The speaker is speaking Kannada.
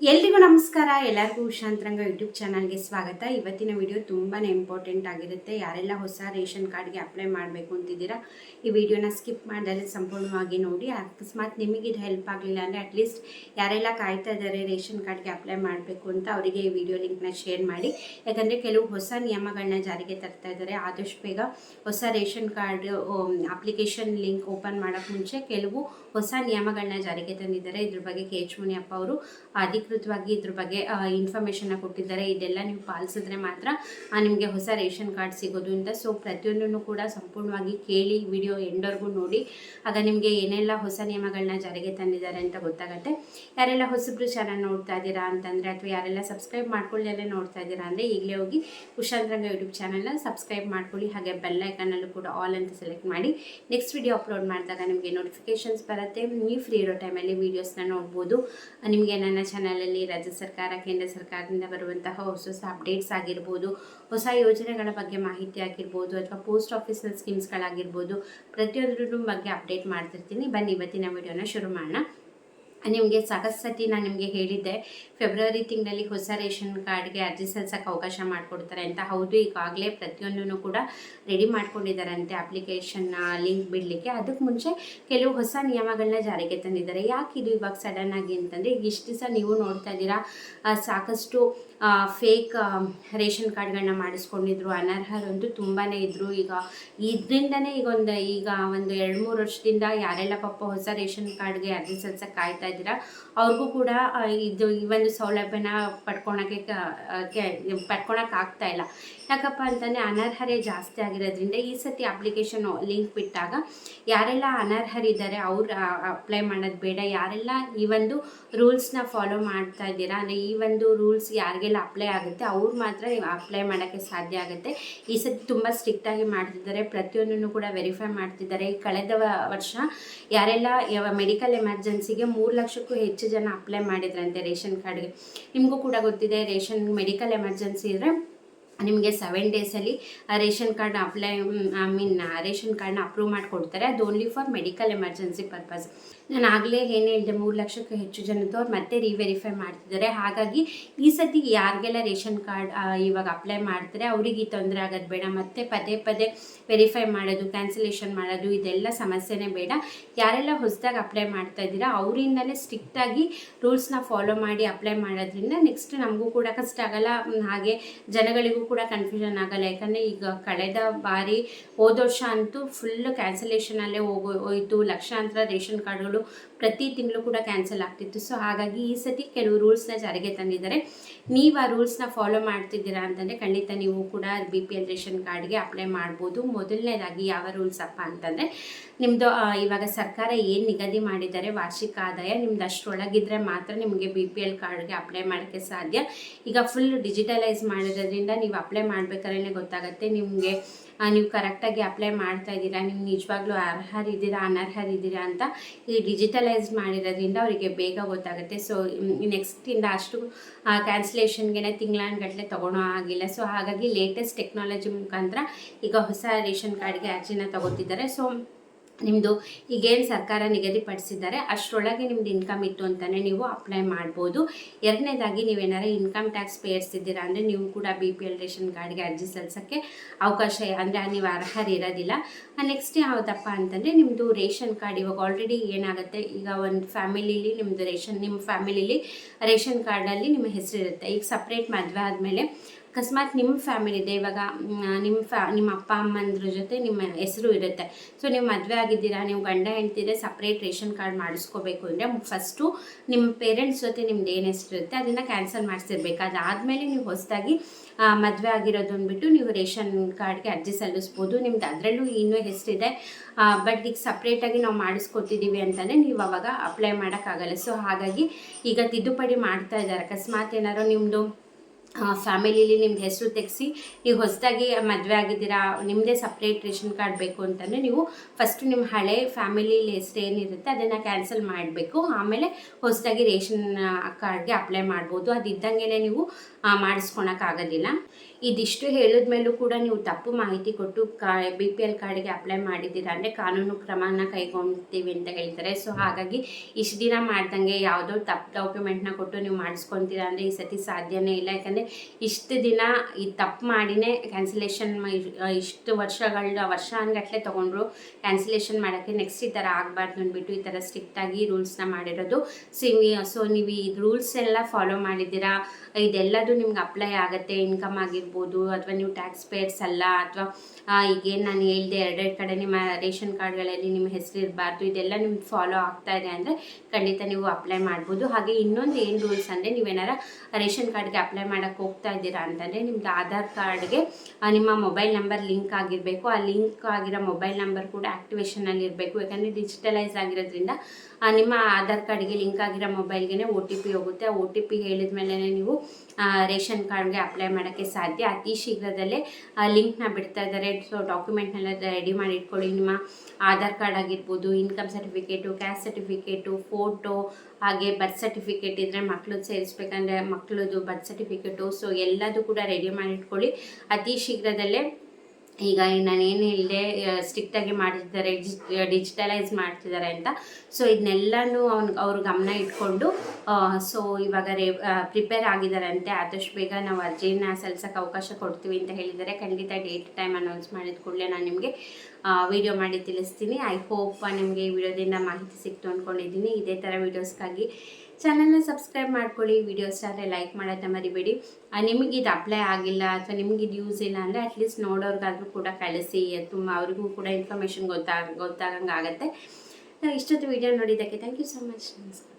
ಎಲ್ರಿಗೂ ನಮಸ್ಕಾರ. ಎಲ್ಲರಿಗೂ ಉಷಾಂತರಂಗ ಯೂಟ್ಯೂಬ್ ಚಾನಲ್ಗೆ ಸ್ವಾಗತ. ಇವತ್ತಿನ ವಿಡಿಯೋ ತುಂಬಾ ಇಂಪಾರ್ಟೆಂಟ್ ಆಗಿರುತ್ತೆ. ಯಾರೆಲ್ಲ ಹೊಸ ರೇಷನ್ ಕಾರ್ಡ್ಗೆ ಅಪ್ಲೈ ಮಾಡಬೇಕು ಅಂತಿದ್ದೀರಾ, ಈ ವಿಡಿಯೋನ ಸ್ಕಿಪ್ ಮಾಡಿದ್ರೆ ಸಂಪೂರ್ಣವಾಗಿ ನೋಡಿ. ಅಕಸ್ಮಾತ್ ನಿಮಗೆ ಇದು ಹೆಲ್ಪ್ ಆಗಲಿಲ್ಲ ಅಂದರೆ ಅಟ್ಲೀಸ್ಟ್ ಯಾರೆಲ್ಲ ಕಾಯ್ತಾ ಇದ್ದಾರೆ ರೇಷನ್ ಕಾರ್ಡ್ಗೆ ಅಪ್ಲೈ ಮಾಡಬೇಕು ಅಂತ ಅವರಿಗೆ ಈ ವಿಡಿಯೋ ಲಿಂಕ್ನ ಶೇರ್ ಮಾಡಿ. ಯಾಕಂದರೆ ಕೆಲವು ಹೊಸ ನಿಯಮಗಳನ್ನ ಜಾರಿಗೆ ತರ್ತಾ ಇದ್ದಾರೆ. ಆದಷ್ಟು ಬೇಗ ಹೊಸ ration card application link open ಮಾಡೋಕ್ಕೆ ಮುಂಚೆ ಕೆಲವು ಹೊಸ ನಿಯಮಗಳನ್ನ ಜಾರಿಗೆ ತಂದಿದ್ದಾರೆ. ಇದ್ರ ಬಗ್ಗೆ ಕೆ ಎಚ್ ಮುನಿಯಪ್ಪ ಅವರು ಅಧಿಕೃತವಾಗಿ ಇದ್ರ ಬಗ್ಗೆ ಇನ್ಫಾರ್ಮೇಷನ್ನ ಕೊಟ್ಟಿದ್ದಾರೆ. ಇದೆಲ್ಲ ನೀವು ಪಾಲಿಸಿದ್ರೆ ಮಾತ್ರ ನಿಮಗೆ ಹೊಸ ರೇಷನ್ ಕಾರ್ಡ್ ಸಿಗೋದು ಅಂತ. ಸೊ ಪ್ರತಿಯೊಂದನ್ನು ಕೂಡ ಸಂಪೂರ್ಣವಾಗಿ ಕೇಳಿ ವಿಡಿಯೋ ಎಂಡವರೆಗೂ ನೋಡಿ. ಆಗ ನಿಮಗೆ ಏನೆಲ್ಲ ಹೊಸ ನಿಯಮಗಳನ್ನ ಜಾರಿಗೆ ತಂದಿದ್ದಾರೆ ಅಂತ ಗೊತ್ತಾಗುತ್ತೆ. ಯಾರೆಲ್ಲ ಹೊಸಬ್ರು ಚಾನಲ್ ನೋಡ್ತಾ ಇದ್ದೀರಾ ಅಂತಂದರೆ, ಅಥವಾ ಯಾರೆಲ್ಲ ಸಬ್ಸ್ಕ್ರೈಬ್ ಮಾಡ್ಕೊಳ್ಳೇ ನೋಡ್ತಾ ಇದ್ದೀರಾ ಅಂದರೆ, ಈಗಲೇ ಹೋಗಿ ಕುಶಾಂತರಂಗ ಯೂಟ್ಯೂಬ್ ಚಾನಲ್ನ ಸಬ್ಸ್ಕ್ರೈಬ್ ಮಾಡ್ಕೊಳ್ಳಿ. ಹಾಗೆ ಬೆಲ್ ಐಕನಲ್ಲೂ ಕೂಡ ಆಲ್ ಅಂತ ಸೆಲೆಕ್ಟ್ ಮಾಡಿ. ನೆಕ್ಸ್ಟ್ ವಿಡಿಯೋ ಅಪ್ಲೋಡ್ ಮಾಡಿದಾಗ ನಿಮಗೆ ನೋಟಿಫಿಕೇಶನ್ಸ್ ಬರುತ್ತೆ. ನೀವು ಫ್ರೀ ಇರೋ ಟೈಮಲ್ಲಿ ವೀಡಿಯೋಸ್ನ ನೋಡ್ಬೋದು. ನಿಮಗೆ ನನ್ನ ಚಾನಲಲ್ಲಿ ರಾಜ್ಯ ಸರ್ಕಾರ, ಕೇಂದ್ರ ಸರ್ಕಾರದಿಂದ ಬರುವಂತಹ ಹೊಸ ಹೊಸ ಅಪ್ಡೇಟ್ಸ್ ಆಗಿರ್ಬೋದು, ಹೊಸ ಯೋಜನೆಗಳ ಬಗ್ಗೆ ಮಾಹಿತಿ ಆಗಿರ್ಬೋದು ಅಥವಾ ಪೋಸ್ಟ್ ಆಫೀಸ್ನ ಸ್ಕೀಮ್ಸ್ಗಳಾಗಿರ್ಬೋದು ಪ್ರತಿಯೊಂದ್ರ ಬಗ್ಗೆ ಅಪ್ಡೇಟ್ ಮಾಡ್ತಿರ್ತೀನಿ. ಬನ್ನಿ ಇವತ್ತಿನ ವಿಡಿಯೋನ ಶುರು ಮಾಡೋಣ. ನಿಮಗೆ ಸಾಕಷ್ಟು ಸತಿ ನಾನು ನಿಮಗೆ ಹೇಳಿದ್ದೆ ಫೆಬ್ರವರಿ ತಿಂಗಳಲ್ಲಿ ಹೊಸ ರೇಷನ್ ಕಾರ್ಡ್ಗೆ ಅರ್ಜಿ ಸಲ್ಲಿಸೋಕ್ಕೆ ಅವಕಾಶ ಮಾಡಿಕೊಡ್ತಾರೆ ಅಂತ. ಹೌದು, ಈಗಾಗಲೇ ಪ್ರತಿಯೊಂದೂ ಕೂಡ ರೆಡಿ ಮಾಡ್ಕೊಂಡಿದ್ದಾರಂತೆ ಅಪ್ಲಿಕೇಶನ್ನ ಲಿಂಕ್ ಬಿಡಲಿಕ್ಕೆ. ಅದಕ್ಕೆ ಮುಂಚೆ ಕೆಲವು ಹೊಸ ನಿಯಮಗಳನ್ನ ಜಾರಿಗೆ ತಂದಿದ್ದಾರೆ. ಯಾಕೆ ಇದು ಇವಾಗ ಆಗಿ ಅಂತಂದರೆ, ಈಗ ಇಷ್ಟು ದಿವಸ ನೀವು ನೋಡ್ತಾ ಇದ್ದೀರಾ ಸಾಕಷ್ಟು ಫೇಕ್ ರೇಷನ್ ಕಾರ್ಡ್ಗಳನ್ನ ಮಾಡಿಸ್ಕೊಂಡಿದ್ರು. ಅನರ್ಹರಂತೂ ತುಂಬಾ ಇದ್ದರು ಈಗ ಇದರಿಂದನೇ ಈಗ ಒಂದು ಈಗ ಒಂದು ಎರಡು ಮೂರು ವರ್ಷದಿಂದ ಯಾರೆಲ್ಲ ಪಾಪ ಹೊಸ ರೇಷನ್ ಕಾರ್ಡ್ಗೆ ಅರ್ಜಿ ಸಲ್ಸಕ್ಕೆ ಕಾಯ್ತಾ ಇದ್ದೀರಾ? ಅವ್ರಿಗೂ ಕೂಡ ಇದು ಈ ಒಂದು ಸೌಲಭ್ಯನ ಪಡ್ಕೊಳಕ್ಕೆ ಪಡ್ಕೊಳಕ್ಕೆ ಆಗ್ತಾ ಇಲ್ಲ. ಯಾಕಪ್ಪ ಅಂತಂದರೆ ಅನರ್ಹರೇ ಜಾಸ್ತಿ ಆಗಿರೋದ್ರಿಂದ ಈ ಸತಿ ಅಪ್ಲಿಕೇಶನ್ ಲಿಂಕ್ ಬಿಟ್ಟಾಗ ಯಾರೆಲ್ಲ ಅನರ್ಹರಿದ್ದಾರೆ ಅವ್ರು ಅಪ್ಲೈ ಮಾಡೋದು ಬೇಡ. ಯಾರೆಲ್ಲ ಈ ಒಂದು ರೂಲ್ಸ್ನ ಫಾಲೋ ಮಾಡ್ತಾ ಇದ್ದೀರಾ, ಅಂದರೆ ಈ ಒಂದು ರೂಲ್ಸ್ ಯಾರಿಗೆಲ್ಲ ಅಪ್ಲೈ ಆಗುತ್ತೆ, ಅವ್ರು ಮಾತ್ರ ಅಪ್ಲೈ ಮಾಡೋಕ್ಕೆ ಸಾಧ್ಯ ಆಗುತ್ತೆ. ಈ ಸತಿ ತುಂಬ ಸ್ಟ್ರಿಕ್ಟಾಗಿ ಮಾಡ್ತಿದ್ದಾರೆ. ಪ್ರತಿಯೊಂದನ್ನು ಕೂಡ ವೆರಿಫೈ ಮಾಡ್ತಿದ್ದಾರೆ. ಕಳೆದ ವರ್ಷ ಯಾರೆಲ್ಲ ಮೆಡಿಕಲ್ ಎಮರ್ಜೆನ್ಸಿಗೆ ಮೂರು ಲಕ್ಷಕ್ಕೂ ಹೆಚ್ಚು ಜನ ಅಪ್ಲೈ ಮಾಡಿದ್ರಂತೆ ರೇಷನ್ ಕಾರ್ಡ್ಗೆ ನಿಮಗೂ ಕೂಡ ಗೊತ್ತಿದೆ, ರೇಷನ್ ಮೆಡಿಕಲ್ ಎಮರ್ಜೆನ್ಸಿ ಇದ್ದರೆ ನಿಮಗೆ ಸೆವೆನ್ ಡೇಸಲ್ಲಿ ration card apply I mean ration ಕಾರ್ಡ್ನ ಅಪ್ರೂವ್ ಮಾಡಿಕೊಡ್ತಾರೆ. ಅದು only for medical emergency purpose ನಾನು ಆಗಲೇ ಏನು ಹೇಳಿದೆ, ಮೂರು ಲಕ್ಷಕ್ಕೂ ಹೆಚ್ಚು ಜನದವ್ರು ಮತ್ತೆ ರಿವೆರಿಫೈ ಮಾಡ್ತಿದ್ದಾರೆ. ಹಾಗಾಗಿ ಈ ಸತಿ ಯಾರಿಗೆಲ್ಲ ರೇಷನ್ ಕಾರ್ಡ್ ಇವಾಗ ಅಪ್ಲೈ ಮಾಡ್ತಾರೆ, ಅವ್ರಿಗೆ ಈ ತೊಂದರೆ ಆಗೋದು ಬೇಡ. ಮತ್ತೆ ಪದೇ ಪದೇ ವೆರಿಫೈ ಮಾಡೋದು ಕ್ಯಾನ್ಸಲೇಷನ್ ಮಾಡೋದು, ಇದೆಲ್ಲ ಸಮಸ್ಯೆನೇ ಬೇಡ. ಯಾರೆಲ್ಲ ಹೊಸದಾಗಿ ಅಪ್ಲೈ ಮಾಡ್ತಾ ಇದ್ದೀರಾ, ಅವರಿಂದಲೇ ಸ್ಟ್ರಿಕ್ಟಾಗಿ ರೂಲ್ಸ್ನ ಫಾಲೋ ಮಾಡಿ ಅಪ್ಲೈ ಮಾಡೋದ್ರಿಂದ ನೆಕ್ಸ್ಟ್ ನಮಗೂ ಕೂಡ ಕಷ್ಟ ಆಗಲ್ಲ. ಹಾಗೆ ಜನಗಳಿಗೂ ಕೂಡ ಕನ್ಫ್ಯೂಷನ್ ಆಗಲ್ಲ. ಯಾಕಂದರೆ ಈಗ ಕಳೆದ ಬಾರಿ ಹೋದ ವರ್ಷ ಅಂತೂ ಫುಲ್ ಕ್ಯಾನ್ಸಲೇಷನಲ್ಲೇ ಹೋಗೋ, ಹೋಯಿತು. ಲಕ್ಷಾಂತರ ರೇಷನ್ ಕಾರ್ಡ್ಗಳು ಪ್ರತಿ ತಿಂಗಳು ಕೂಡ ಕ್ಯಾನ್ಸಲ್ ಆಗ್ತಿತ್ತು. ಸೊ ಹಾಗಾಗಿ ಈ ಸತಿ ಕೆಲವು ರೂಲ್ಸ್ನ ಜಾರಿಗೆ ತಂದಿದ್ದಾರೆ. ನೀವು ಆ ರೂಲ್ಸ್ನ ಫಾಲೋ ಮಾಡ್ತಿದ್ದೀರಾ ಅಂತಂದರೆ ಖಂಡಿತ ನೀವು ಕೂಡ ಬಿ ಪಿ ಎಲ್ ರೇಷನ್ ಕಾರ್ಡ್ಗೆ ಅಪ್ಲೈ ಮಾಡ್ಬೋದು. ಮೊದಲನೇದಾಗಿ ಯಾವ ರೂಲ್ಸ್ ಅಪ್ಪ ಅಂತಂದರೆ ನಿಮ್ಮದು ಇವಾಗ ಸರ್ಕಾರ ಏನು ನಿಗದಿ ಮಾಡಿದ್ದಾರೆ, ವಾರ್ಷಿಕ ಆದಾಯ ನಿಮ್ದು ಅಷ್ಟರೊಳಗಿದ್ರೆ ಮಾತ್ರ ನಿಮಗೆ ಬಿ ಪಿ ಎಲ್ ಕಾರ್ಡ್ಗೆ ಅಪ್ಲೈ ಮಾಡೋಕ್ಕೆ ಸಾಧ್ಯ. ಈಗ ಫುಲ್ ಡಿಜಿಟಲೈಸ್ ಮಾಡಿರೋದ್ರಿಂದ ನೀವು ಅಪ್ಲೈ ಮಾಡ್ಬೇಕಾದ್ರೆ ಗೊತ್ತಾಗುತ್ತೆ. ನಿಮಗೆ ನೀವು ಕರೆಕ್ಟಾಗಿ ಅಪ್ಲೈ ಮಾಡ್ತಾ ಇದ್ದೀರಾ ನೀವು ನಿಜವಾಗ್ಲೂ ಅರ್ಹರಿದ್ದೀರಾ ಅನರ್ಹರಿದ್ದೀರಾ ಅಂತ ಈ ಡಿಜಿಟಲೈಸ್ ಮಾಡಿರೋದ್ರಿಂದ ಅವರಿಗೆ ಬೇಗ ಗೊತ್ತಾಗುತ್ತೆ. ಸೊ ನೆಕ್ಸ್ಟಿಂದ ಅಷ್ಟು ಕ್ಯಾನ್ಸಲೇಷನ್ಗೆ ತಿಂಗಳಾನ್ಗಟ್ಟಲೆ ತೊಗೊಳೋ ಆಗಿಲ್ಲ ಸೊ ಹಾಗಾಗಿ ಲೇಟೆಸ್ಟ್ ಟೆಕ್ನಾಲಜಿ ಮುಖಾಂತರ ಈಗ ಹೊಸ ರೇಷನ್ ಕಾರ್ಡ್ಗೆ ಅರ್ಜಿನ ತಗೋತಿದ್ದಾರೆ ಸೊ ನಿಮ್ಮದು ಈಗೇನು ಸರ್ಕಾರ ನಿಗದಿಪಡಿಸಿದ್ದಾರೆ, ಅಷ್ಟರೊಳಗೆ ನಿಮ್ಮದು ಇನ್ಕಮ್ ಇತ್ತು ಅಂತಲೇ ನೀವು ಅಪ್ಲೈ ಮಾಡ್ಬೋದು. ಎರಡನೇದಾಗಿ ನೀವೇನಾರು ಇನ್ಕಮ್ ಟ್ಯಾಕ್ಸ್ ಪೇಯರ್ಸ್ ಇದ್ದೀರಾ ಅಂದರೆ ನೀವು ಕೂಡ ಬಿ ಪಿ ಎಲ್ ರೇಷನ್ ಕಾರ್ಡ್ಗೆ ಅರ್ಜಿ ಸಲ್ಲಿಸೋಕ್ಕೆ ಅವಕಾಶ ಅಂದರೆ ನೀವು ಅರ್ಹರಿರೋದಿಲ್ಲ ನೆಕ್ಸ್ಟ್ ಯಾವುದಪ್ಪ ಅಂತಂದರೆ ನಿಮ್ಮದು ರೇಷನ್ ಕಾರ್ಡ್ ಇವಾಗ ಆಲ್ರೆಡಿ ಏನಾಗುತ್ತೆ, ಈಗ ಒಂದು ಫ್ಯಾಮಿಲಿಲಿ ನಿಮ್ಮದು ರೇಷನ್ ನಿಮ್ಮ ಫ್ಯಾಮಿಲಿಲಿ ರೇಷನ್ ಕಾರ್ಡಲ್ಲಿ ನಿಮ್ಮ ಹೆಸರಿರುತ್ತೆ. ಈಗ ಸಪ್ರೇಟ್ ಮದುವೆ ಆದಮೇಲೆ ಅಕಸ್ಮಾತ್ ನಿಮ್ಮ ಫ್ಯಾಮಿಲಿ ಇದೆ, ಇವಾಗ ನಿಮ್ಮ ಫ್ಯಾ, ನಿಮ್ಮ ಅಪ್ಪ, ಅಮ್ಮಂದ್ರ ಜೊತೆ ನಿಮ್ಮ ಹೆಸರು ಇರುತ್ತೆ. ಸೊ ನೀವು ಮದುವೆ ಆಗಿದ್ದೀರಾ, ನೀವು ಗಂಡ, ಹೆಂಡ್ತಿದ್ರೆ ಸಪ್ರೇಟ್ ರೇಷನ್ ಕಾರ್ಡ್ ಮಾಡಿಸ್ಕೋಬೇಕು ಅಂದರೆ ಫಸ್ಟು ನಿಮ್ಮ ಪೇರೆಂಟ್ಸ್ ಜೊತೆ ನಿಮ್ದು ಏನು ಹೆಸರು ಇರುತ್ತೆ, ಅದನ್ನು ಕ್ಯಾನ್ಸಲ್ ಮಾಡಿಸಿರ್ಬೇಕು. ಅದಾದಮೇಲೆ ನೀವು ಹೊಸದಾಗಿ ಮದುವೆ ಆಗಿರೋದು ಅಂದ್ಬಿಟ್ಟು ನೀವು ರೇಷನ್ ಕಾರ್ಡ್ಗೆ ಅರ್ಜಿ ಸಲ್ಲಿಸ್ಬೋದು. ನಿಮ್ದು ಅದರಲ್ಲೂ ಇನ್ನೂ ಹೆಸರಿದೆ ಬಟ್ ಈಗ ಸಪ್ರೇಟಾಗಿ ನಾವು ಮಾಡಿಸ್ಕೊತಿದ್ದೀವಿ ಅಂತಲೇ ನೀವು ಅವಾಗ ಅಪ್ಲೈ ಮಾಡೋಕ್ಕಾಗಲ್ಲ. ಸೊ ಹಾಗಾಗಿ ಈಗ ತಿದ್ದುಪಡಿ ಮಾಡ್ತಾ ಇದ್ದಾರೆ. ಅಕಸ್ಮಾತ್ ಏನಾದ್ರು ನಿಮ್ಮದು ಫ್ಯಾಮಿಲಿಲಿ ನಿಮ್ದು ಹೆಸರು ತೆಗೆಸಿ, ನೀವು ಹೊಸದಾಗಿ ಮದುವೆ ಆಗಿದ್ದೀರಾ ನಿಮ್ಮದೇ ಸಪ್ರೇಟ್ ರೇಷನ್ ಕಾರ್ಡ್ ಬೇಕು ಅಂತಂದರೆ ನೀವು ಫಸ್ಟು ನಿಮ್ಮ ಹಳೆ ಫ್ಯಾಮಿಲಿ ಹೆಸರು ಏನಿರುತ್ತೆ ಅದನ್ನು ಕ್ಯಾನ್ಸಲ್ ಮಾಡಬೇಕು. ಆಮೇಲೆ ಹೊಸದಾಗಿ ರೇಷನ್ ಕಾರ್ಡ್ಗೆ ಅಪ್ಲೈ ಮಾಡ್ಬೋದು. ಅದು ಇದ್ದಂಗೆ ನೀವು ಮಾಡಿಸ್ಕೊಳಕ್ಕಾಗೋದಿಲ್ಲ. ಇದಿಷ್ಟು ಹೇಳಿದ ಮೇಲೂ ಕೂಡ ನೀವು ತಪ್ಪು ಮಾಹಿತಿ ಕೊಟ್ಟು ಕಾ ಬಿ ಪಿ ಎಲ್ ಕಾರ್ಡಿಗೆ ಅಪ್ಲೈ ಮಾಡಿದ್ದೀರಾ? ಅಂದರೆ ಕಾನೂನು ಕ್ರಮನ ಕೈಗೊಳ್ತೀವಿ ಅಂತ ಹೇಳ್ತಾರೆ. ಸೊ, ಹಾಗಾಗಿ ಇಷ್ಟು ದಿನ ಮಾಡ್ದಂಗೆ ಯಾವುದೋ ತಪ್ಪು ಡಾಕ್ಯುಮೆಂಟ್ನ ಕೊಟ್ಟು ನೀವು ಮಾಡಿಸ್ಕೊತೀರಾ ಅಂದರೆ ಈ ಸತಿ ಸಾಧ್ಯನೇ ಇಲ್ಲ. ಯಾಕಂದರೆ ಇಷ್ಟು ದಿನ ಈ ತಪ್ಪು ಮಾಡಿನೇ ಕ್ಯಾನ್ಸಲೇಷನ್ ಇಷ್ಟು ವರ್ಷಗಳ ವರ್ಷ ಅನ್ಗಟ್ಲೆ ತೊಗೊಂಡ್ರು ಕ್ಯಾನ್ಸಲೇಷನ್ ಮಾಡೋಕ್ಕೆ ನೆಕ್ಸ್ಟ್ ಈ ಥರ ಆಗಬಾರ್ದು ಅಂದ್ಬಿಟ್ಟು ಈ ಥರ ಸ್ಟ್ರಿಕ್ಟಾಗಿ ರೂಲ್ಸ್ನ ಮಾಡಿರೋದು. ಸೊ ಸೊ ನೀವು ಈ ರೂಲ್ಸ್ ಎಲ್ಲ ಫಾಲೋ ಮಾಡಿದ್ದೀರಾ? ಇದೆಲ್ಲದು ನಿಮ್ಗೆ ಅಪ್ಲೈ ಆಗುತ್ತೆ ಇನ್ಕಮ್ ಆಗಿರ್ಬೋದು, ಅಥವಾ ನೀವು ಟ್ಯಾಕ್ಸ್ ಪೇಯರ್ಸ್ ಅಲ್ಲ, ಅಥವಾ ಈಗೇನು ನಾನು ಹೇಳಿದೆ ಎರಡೆರಡು ಕಡೆ ನಿಮ್ಮ ರೇಷನ್ ಕಾರ್ಡ್ಗಳಲ್ಲಿ ನಿಮ್ಮ ಹೆಸರು ಇರಬಾರ್ದು, ಇದೆಲ್ಲ ನಿಮ್ಗೆ ಫಾಲೋ ಆಗ್ತಾ ಇದೆ ಅಂದರೆ ಖಂಡಿತ ನೀವು ಅಪ್ಲೈ ಮಾಡ್ಬೋದು. ಹಾಗೆ ಇನ್ನೊಂದು ಏನು ರೂಲ್ಸ್ ಅಂದರೆ ನೀವೇನಾರ ರೇಷನ್ ಕಾರ್ಡ್ಗೆ ಅಪ್ಲೈ ಮಾಡೋಕ್ಕೆ ಹೋಗ್ತಾ ಇದ್ದೀರಾ ಅಂತಂದರೆ ನಿಮ್ದು ಆಧಾರ್ ಕಾರ್ಡ್ಗೆ ನಿಮ್ಮ ಮೊಬೈಲ್ ನಂಬರ್ ಲಿಂಕ್ ಆಗಿರಬೇಕು. ಆ ಲಿಂಕ್ ಆಗಿರೋ ಮೊಬೈಲ್ ನಂಬರ್ ಕೂಡ ಆ್ಯಕ್ಟಿವೇಷನಲ್ಲಿ ಇರಬೇಕು. ಯಾಕಂದರೆ ಡಿಜಿಟಲೈಸ್ ಆಗಿರೋದ್ರಿಂದ ನಿಮ್ಮ ಆಧಾರ್ ಕಾರ್ಡ್ಗೆ ಲಿಂಕ್ ಆಗಿರೋ ಮೊಬೈಲ್ಗೆ ಒ ಟಿ ಪಿ ಹೋಗುತ್ತೆ. ಆ ಒ ಟಿ ಪಿ ಹೇಳಿದ ಮೇಲೆ ನೀವು ರೇಷನ್ ಕಾರ್ಡ್ಗೆ ಅಪ್ಲೈ ಮಾಡೋಕ್ಕೆ ಸಾಧ್ಯ? ಅತಿ ಶೀಘ್ರದಲ್ಲೇ ಲಿಂಕ್ನ ಬಿಡ್ತಾ ಇದ್ದಾರೆ. ಸೊ ಡಾಕ್ಯುಮೆಂಟ್ನೆಲ್ಲ ರೆಡಿ ಮಾಡಿ ಇಟ್ಕೊಳ್ಳಿ. ನಿಮ್ಮ ಆಧಾರ್ ಕಾರ್ಡ್ ಆಗಿರ್ಬೋದು income certificate caste certificate photo ಹಾಗೆ ಬರ್ತ್ ಸರ್ಟಿಫಿಕೇಟ್ ಇದ್ದರೆ ಮಕ್ಳದ್ದು ಸೇರಿಸ್ಬೇಕಂದ್ರೆ ಮಕ್ಳದ್ದು ಬರ್ತ್ ಸರ್ಟಿಫಿಕೇಟು ಸೊ ಎಲ್ಲದೂ ಕೂಡ ರೆಡಿ ಮಾಡಿ ಇಟ್ಕೊಳ್ಳಿ. ಅತಿ ಶೀಘ್ರದಲ್ಲೇ ಈಗ ನಾನೇನು ಹೇಳಿದೆ ಸ್ಟ್ರಿಕ್ಟಾಗಿ ಮಾಡಿದ್ದಾರೆ ಡಿಜಿಟಲೈಸ್ ಮಾಡ್ತಿದ್ದಾರೆ ಅಂತ. ಸೊ ಇದನ್ನೆಲ್ಲನೂ ಅವ್ನು, ಅವ್ರ ಗಮನ ಇಟ್ಕೊಂಡು ಸೊ ಇವಾಗ ರೇ ಪ್ರಿಪೇರ್ ಆಗಿದ್ದಾರೆ ಅಂತೆ ಆದಷ್ಟು ಬೇಗ ನಾವು ಅರ್ಜಿನ ಸಲ್ಸೋಕ್ಕೆ ಅವಕಾಶ ಕೊಡ್ತೀವಿ ಅಂತ ಹೇಳಿದ್ದಾರೆ. ಖಂಡಿತ ಡೇಟ್ ಟೈಮ್ ಅನೌನ್ಸ್ ಮಾಡಿದ ಕೂಡಲೇ ನಾನು ನಿಮಗೆ ವಿಡಿಯೋ ಮಾಡಿ ತಿಳಿಸ್ತೀನಿ. ಐ ಹೋಪ್ ನಿಮಗೆ ಈ ವಿಡಿಯೋದಿಂದ ಮಾಹಿತಿ ಸಿಕ್ತು ಅಂದ್ಕೊಂಡಿದ್ದೀನಿ ಇದೇ ಥರ ವೀಡಿಯೋಸ್ಗಾಗಿ ಚಾನಲ್ನ ಸಬ್ಸ್ಕ್ರೈಬ್ ಮಾಡ್ಕೊಳ್ಳಿ ವಿಡಿಯೋಸ್ ಆದರೆ ಲೈಕ್ ಮಾಡೋದನ್ನ ಮರಿಬೇಡಿ. ನಿಮಗೆ ಇದು ಅಪ್ಲೈ ಆಗಿಲ್ಲ ಅಥವಾ ನಿಮಗೆ ಇದು ಯೂಸ್ ಇಲ್ಲ ಅಂದರೆ ಅಟ್ಲೀಸ್ಟ್ ನೋಡೋರ್ಗಾದ್ರೂ ಕೂಡ ಕಳಿಸಿ. ತುಂಬ ಅವ್ರಿಗೂ ಕೂಡ ಇನ್ಫಾರ್ಮೇಷನ್ ಗೊತ್ತಾಗ ಗೊತ್ತಾಗಂಗೆ ಆಗುತ್ತೆ ಇಷ್ಟೊತ್ತು ವಿಡಿಯೋ ನೋಡಿದ್ದಕ್ಕೆ ಥ್ಯಾಂಕ್ ಯು ಸೊ ಮಚ್ ನಮಸ್ಕಾರ.